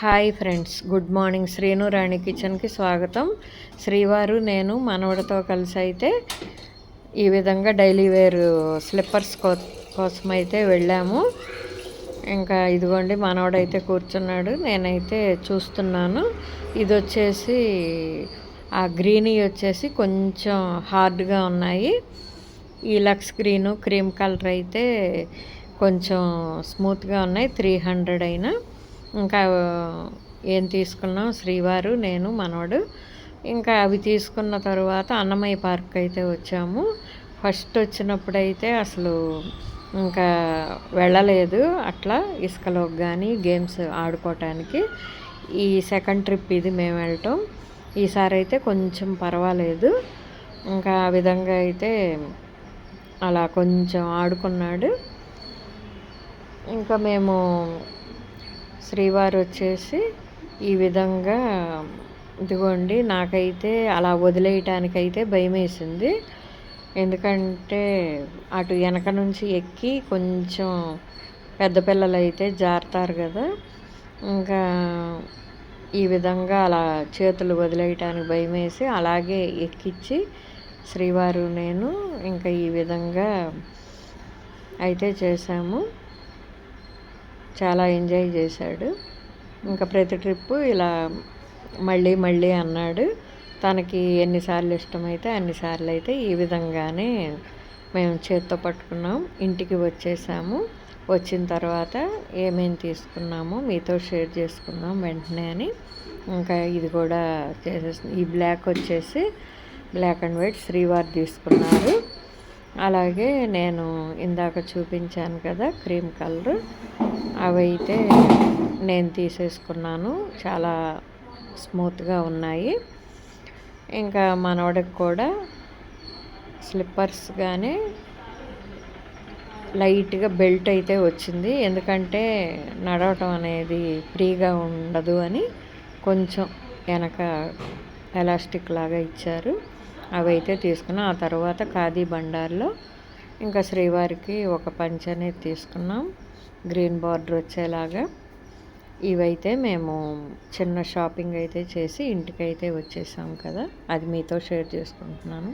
Hi friends good morning. Srinu Rani కిచెన్కి స్వాగతం. శ్రీవారు నేను మనవడితో కలిసి అయితే ఈ విధంగా డైలీ వేర్ స్లిప్పర్స్ కో కోసం అయితే వెళ్ళాము. ఇంకా ఇదిగోండి మనవడైతే కూర్చున్నాడు నేనైతే చూస్తున్నాను. ఇది వచ్చేసి ఆ గ్రీనీ వచ్చేసి కొంచెం హార్డ్గా ఉన్నాయి. ఈ లక్స్ గ్రీను క్రీమ్ కలర్ అయితే కొంచెం స్మూత్గా ఉన్నాయి త్రీ హండ్రెడ్ అయినా. ఇంకా ఏం తీసుకున్నాం శ్రీవారు నేను మనవడు. ఇంకా అవి తీసుకున్న తర్వాత అన్నమయ్య పార్క్ అయితే వచ్చాము. ఫస్ట్ వచ్చినప్పుడైతే అసలు ఇంకా వెళ్ళలేదు అట్లా ఇసుకలోకి కానీ గేమ్స్ ఆడుకోవటానికి ఈ సెకండ్ ట్రిప్ ఇది మేము వెళ్ళటం. ఈసారి అయితే కొంచెం పర్వాలేదు. ఇంకా ఆ విధంగా అయితే అలా కొంచెం ఆడుకున్నాడు. ఇంకా మేము శ్రీవారు వచ్చేసి ఈ విధంగా ఇదిగోండి నాకైతే అలా వదిలేయటానికైతే భయం వేసింది ఎందుకంటే అటు వెనక నుంచి ఎక్కి కొంచెం పెద్ద పిల్లలు అయితే జారుతారు కదా. ఇంకా ఈ విధంగా అలా చేతులు వదిలేయటానికి భయం వేసి అలాగే ఎక్కించి శ్రీవారు నేను ఇంకా ఈ విధంగా అయితే చేశాము. చాలా ఎంజాయ్ చేశాడు. ఇంకా ప్రతి ట్రిప్పు ఇలా మళ్ళీ మళ్ళీ అన్నాడు. తనకి ఎన్నిసార్లు ఇష్టమైతే అన్నిసార్లు అయితే ఈ విధంగానే మేము చేత్తో పట్టుకున్నాం. ఇంటికి వచ్చేసాము. వచ్చిన తర్వాత ఏమేమి తీసుకున్నామో మీతో షేర్ చేసుకున్నాం వెంటనే అని ఇంకా ఇది కూడా చేసేసి ఈ బ్లాక్ వచ్చేసి బ్లాక్ అండ్ వైట్ శ్రీవారి తీసుకున్నారు. అలాగే నేను ఇందాక చూపించాను కదా క్రీమ్ కలర్. అవైతే నేను తీసేసుకున్నాను. చాలా స్మూత్గా ఉన్నాయి. ఇంకా మనవడికి కూడా స్లిప్పర్స్ కానీ లైట్గా బెల్ట్ అయితే వచ్చింది. ఎందుకంటే నడవటం అనేది ఫ్రీగా ఉండదు అని కొంచెం వెనక ఎలాస్టిక్ లాగా ఇచ్చారు. అవి అయితే తీసుకున్నాం. ఆ తర్వాత ఖాదీ బండార్లో ఇంకా శ్రీవారికి ఒక పంచ్ అనేది తీసుకున్నాం. గ్రీన్ బార్డర్ వచ్చేలాగా. ఇవైతే మేము చిన్న షాపింగ్ అయితే చేసి ఇంటికైతే వచ్చేసాం కదా. అది మీతో షేర్ చేసుకుంటున్నాను.